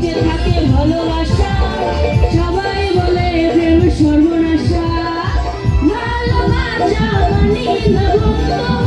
বেঁচে থাকে ভালোবাসা সবাই ভগবান